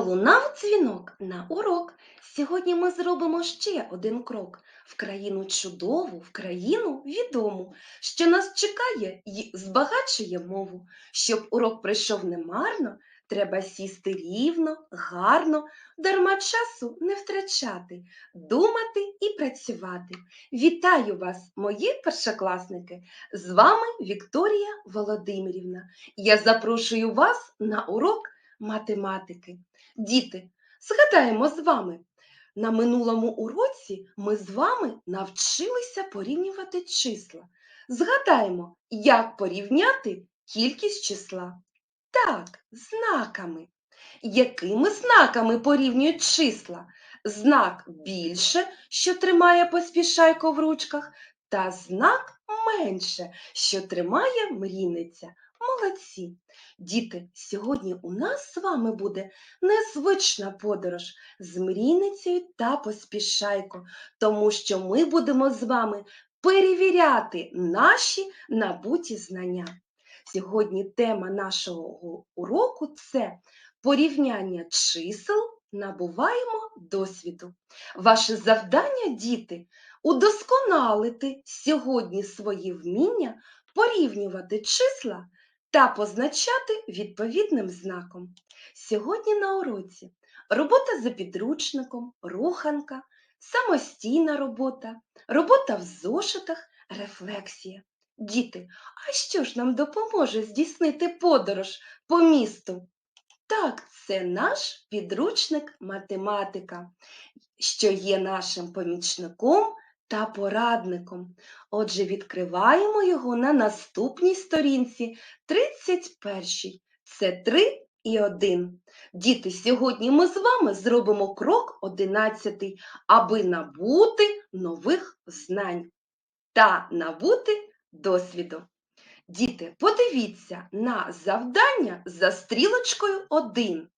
Пролунав дзвінок на урок. Сьогодні ми зробимо ще один крок в країну чудову, в країну відому, що нас чекає і збагачує мову. Щоб урок пройшов немарно, треба сісти рівно, гарно, дарма часу не втрачати, думати і працювати. Вітаю вас, мої першокласники! З вами Вікторія Володимирівна. Я запрошую вас на урок математики. Діти, згадаємо з вами. На минулому уроці ми з вами навчилися порівнювати числа. Згадаємо, як порівняти кількість числа. Так, знаками. Якими знаками порівнюють числа? Знак більше, що тримає поспішайко в ручках, та знак менше, що тримає мрійниця. Молодці! Діти, сьогодні у нас з вами буде незвична подорож з мрійницею та поспішайко, тому що ми будемо з вами перевіряти наші набуті знання. Сьогодні тема нашого уроку це порівняння чисел набуваємо досвіду. Ваше завдання, діти, удосконалити сьогодні свої вміння порівнювати числа та позначати відповідним знаком. Сьогодні на уроці робота за підручником, руханка, самостійна робота, робота в зошитах, рефлексія. Діти, а що ж нам допоможе здійснити подорож по місту? Так, це наш підручник математика, що є нашим помічником та порадником. Отже, відкриваємо його на наступній сторінці 31. Це 3 і 1. Діти, сьогодні ми з вами зробимо крок 11, аби набути нових знань та набути досвіду. Діти, подивіться на завдання за стрілочкою 1.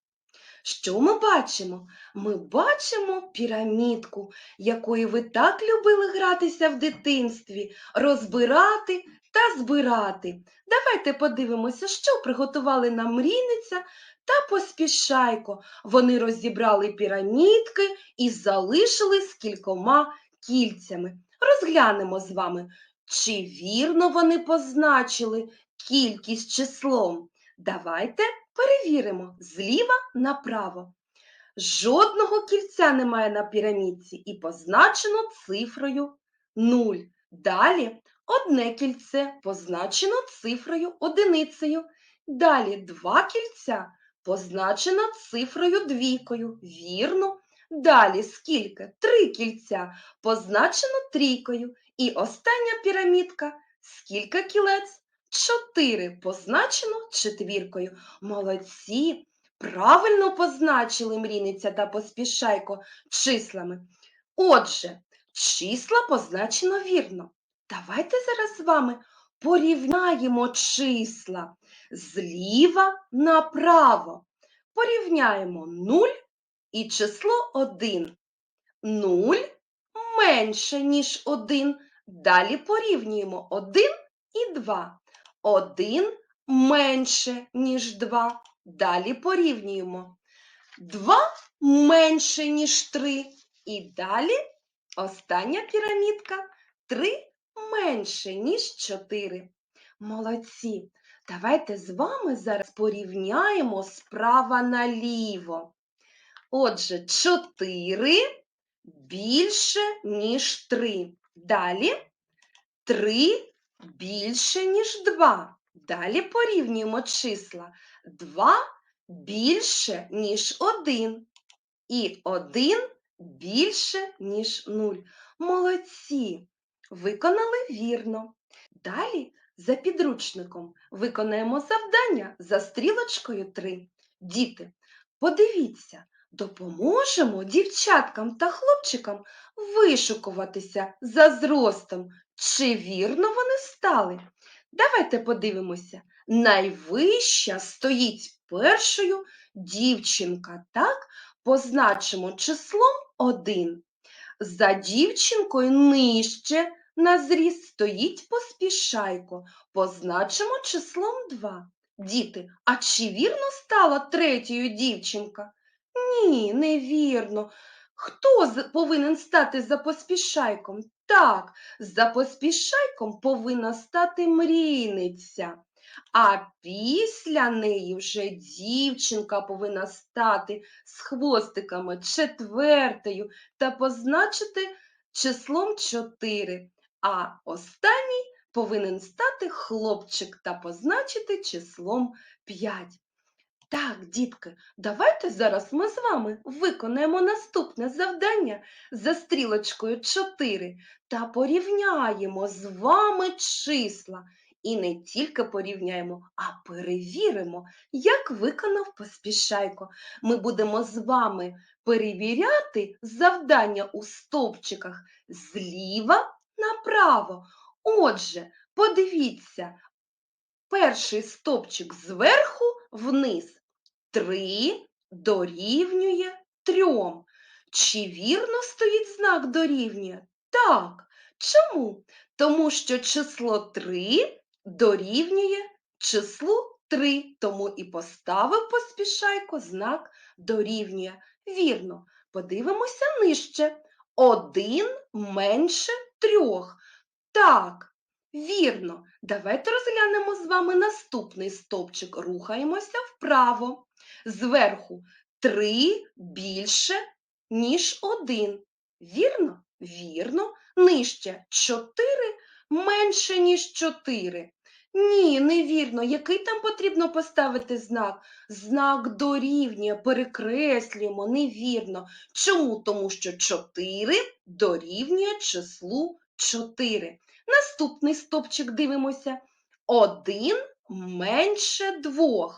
Що ми бачимо? Ми бачимо пірамідку, якою ви так любили гратися в дитинстві, розбирати та збирати. Давайте подивимося, що приготували нам мрійниця та поспішайко. Вони розібрали пірамідки і залишили з кількома кільцями. Розглянемо з вами, чи вірно вони позначили кількість числом. Давайте перевіримо зліва направо. Жодного кільця немає на пірамідці і позначено цифрою 0. Далі одне кільце позначено цифрою одиницею. Далі два кільця позначено цифрою двійкою. Вірно. Далі скільки? Три кільця позначено трійкою. І остання пірамідка. Скільки кілець? Чотири позначено четвіркою. Молодці! Правильно позначили мрійниця та поспішайко числами. Отже, числа позначено вірно. Давайте зараз з вами порівняємо числа зліва направо. Порівняємо 0 і число 1. 0 менше, ніж 1. Далі порівнюємо 1 і 2. 1 менше, ніж 2. Далі порівнюємо 2 менше, ніж 3. І далі остання пірамідка 3 менше, ніж 4. Молодці! Давайте з вами зараз порівняємо справа наліво. Отже, 4 більше, ніж 3. Далі 3 більше, ніж 2. Далі порівнюємо числа. 2 більше, ніж 1. І 1 більше, ніж 0. Молодці! Виконали вірно. Далі за підручником виконаємо завдання за стрілочкою 3. Діти, подивіться, допоможемо дівчаткам та хлопчикам вишукуватися за зростом. Чи вірно вони стали? Давайте подивимося. Найвища стоїть першою дівчинка, так? Позначимо числом 1. За дівчинкою нижче на зріст стоїть поспішайко. Позначимо числом 2. Діти, а чи вірно стала третьою дівчинка? Ні, невірно. Хто повинен стати за поспішайком? Так, за поспішайком повинна стати мрійниця. А після неї вже дівчинка повинна стати з хвостиками четвертою та позначити числом 4. А останній повинен стати хлопчик та позначити числом 5. Так, дітки, давайте зараз ми з вами виконаємо наступне завдання за стрілочкою 4 та порівняємо з вами числа. І не тільки порівняємо, а перевіримо, як виконав поспішайко. Ми будемо з вами перевіряти завдання у стовпчиках зліва направо. Отже, подивіться, перший стовпчик зверху вниз. 3 дорівнює 3. Чи вірно стоїть знак дорівнює? Так. Чому? Тому що число 3 дорівнює числу 3, тому і поставив поспішайко знак дорівнює. Вірно. Подивимося нижче. 1 менше 3. Так, вірно. Давайте розглянемо з вами наступний стовпчик. Рухаємося вправо. Зверху 3 більше, ніж 1. Вірно? Вірно. Нижче 4 менше, ніж 4. Ні, невірно. Який там потрібно поставити знак? Знак дорівнює, перекреслюємо, невірно. Чому? Тому що 4 дорівнює числу 4. Наступний стопчик дивимося. 1 менше 2.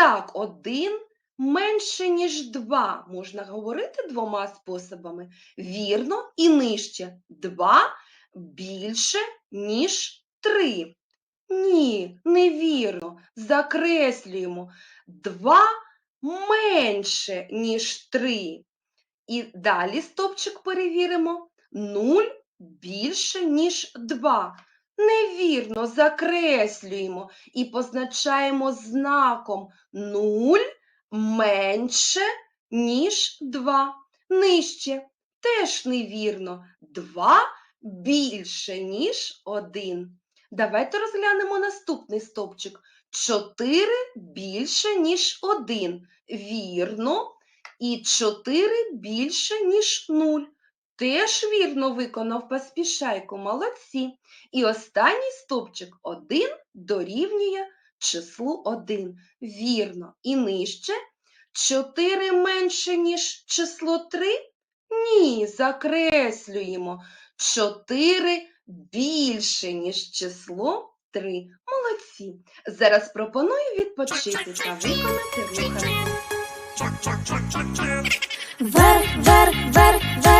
Так, 1 менше, ніж 2. Можна говорити двома способами. Вірно і нижче. 2 більше, ніж 3. Ні, невірно. Закреслюємо. 2 менше, ніж 3. І далі стопчик перевіримо. 0 більше, ніж 2. Невірно, закреслюємо і позначаємо знаком 0 менше, ніж 2. Нижче теж невірно. 2 більше, ніж 1. Давайте розглянемо наступний стовпчик. 4 більше, ніж 1. Вірно. І 4 більше, ніж 0. Теж вірно виконав поспішайку, молодці. І останній стовпчик 1 дорівнює числу 1. Вірно. І нижче 4 менше, ніж число 3? Ні, закреслюємо. 4 більше, ніж число 3. Молодці. Зараз пропоную відпочити та виконати руханку. Вверх, вверх, вверх, вверх,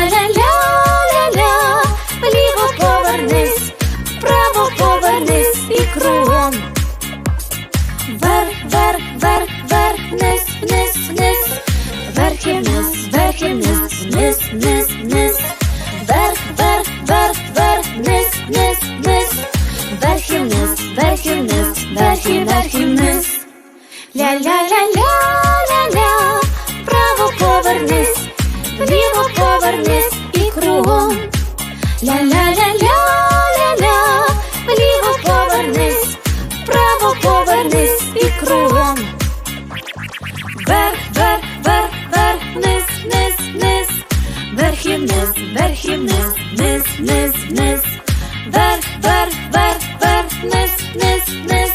вверх, вниз, вниз, вниз, вверх і вниз, вверх і вниз, вверх і вниз, вверх і вниз, вниз, вниз, вниз, вверх, вверх, вверх, вверх, вниз, вниз, вниз,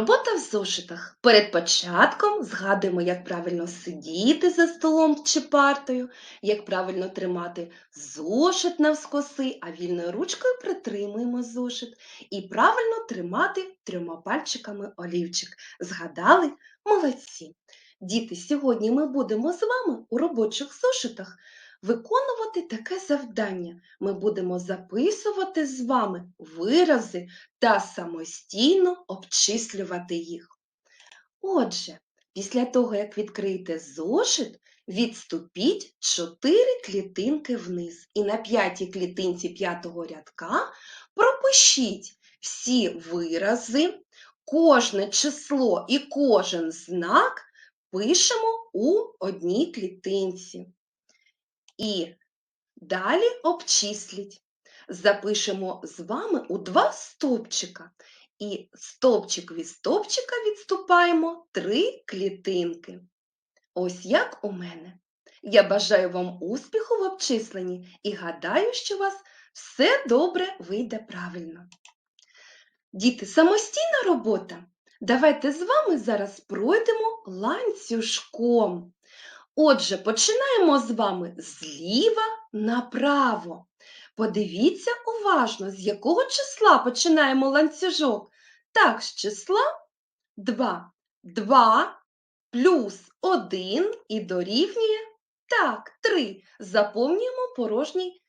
Робота в зошитах. Перед початком згадуємо, як правильно сидіти за столом чи партою, як правильно тримати зошит навскоси, а вільною ручкою притримуємо зошит. І правильно тримати трьома пальчиками олівчик. Згадали? Молодці! Діти, сьогодні ми будемо з вами у робочих зошитах виконувати таке завдання. Ми будемо записувати з вами вирази та самостійно обчислювати їх. Отже, після того, як відкриєте зошит, відступіть 4 клітинки вниз. І на п'ятій клітинці п'ятого рядка пропишіть всі вирази, кожне число і кожен знак пишемо у одній клітинці. І далі обчисліть. Запишемо з вами у два стовпчика. І стовпчик від стовпчика відступаємо три клітинки. Ось як у мене. Я бажаю вам успіху в обчисленні і гадаю, що у вас все добре вийде правильно. Діти, самостійна робота. Давайте з вами зараз пройдемо ланцюжком. Отже, починаємо з вами зліва направо. Подивіться уважно, з якого числа починаємо ланцюжок. Так, з числа 2. 2 плюс 1 і дорівнює так, 3. Заповнюємо порожній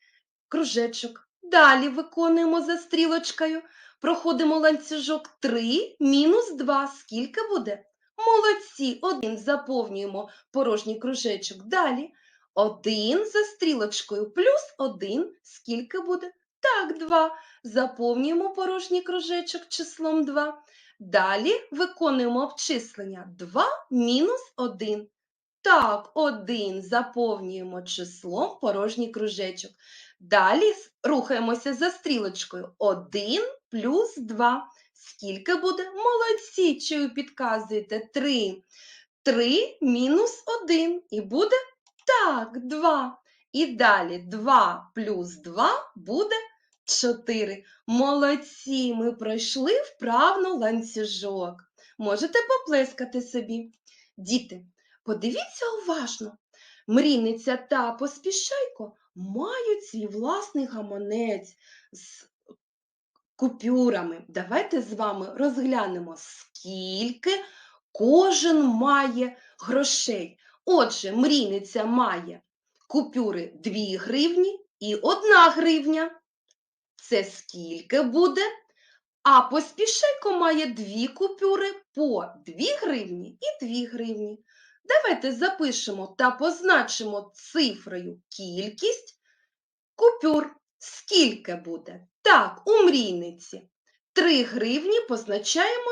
кружечок. Далі виконуємо за стрілочкою. Проходимо ланцюжок 3 мінус 2. Скільки буде? Молодці, 1 заповнюємо порожній кружечок. Далі 1 за стрілочкою плюс 1. Скільки буде? Так, 2. Заповнюємо порожній кружечок числом 2. Далі виконуємо обчислення 2 мінус 1. Так, 1 заповнюємо числом порожній кружечок. Далі рухаємося за стрілочкою. 1 плюс 2. Скільки буде? Молодці, чую, підказуєте. 3. 3 мінус 1. І буде так, 2. І далі 2 плюс 2 буде 4. Молодці, ми пройшли вправно ланцюжок. Можете поплескати собі. Діти, подивіться уважно. Мрійниця та поспішайко мають свій власний гаманець з купюрами. Давайте з вами розглянемо, скільки кожен має грошей. Отже, мрійниця має купюри 2 гривні і 1 гривня. Це скільки буде? А поспішайко має дві купюри по 2 гривні і 2 гривні. Давайте запишемо та позначимо цифрою кількість купюр. Скільки буде? Так, у мрійниці. 3 гривні позначаємо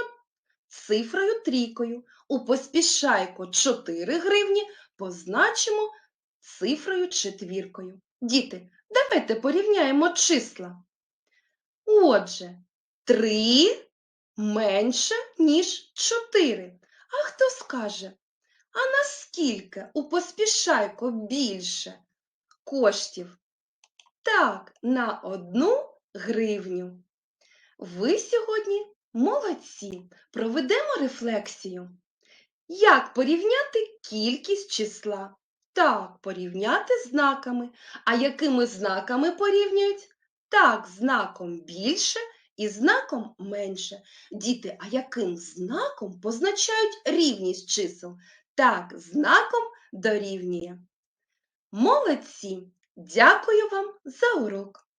цифрою трійкою. У поспішайко 4 гривні позначимо цифрою четвіркою. Діти, давайте порівняємо числа. Отже, 3 менше, ніж 4. А хто скаже, а наскільки у поспішайко більше коштів? Так, на одну гривню. Ви сьогодні молодці. Проведемо рефлексію. Як порівняти кількість числа? Так, порівняти знаками. А якими знаками порівнюють? Так, знаком більше і знаком менше. Діти, а яким знаком позначають рівність чисел? Так, знаком дорівнює. Молодці! Дякую вам за урок!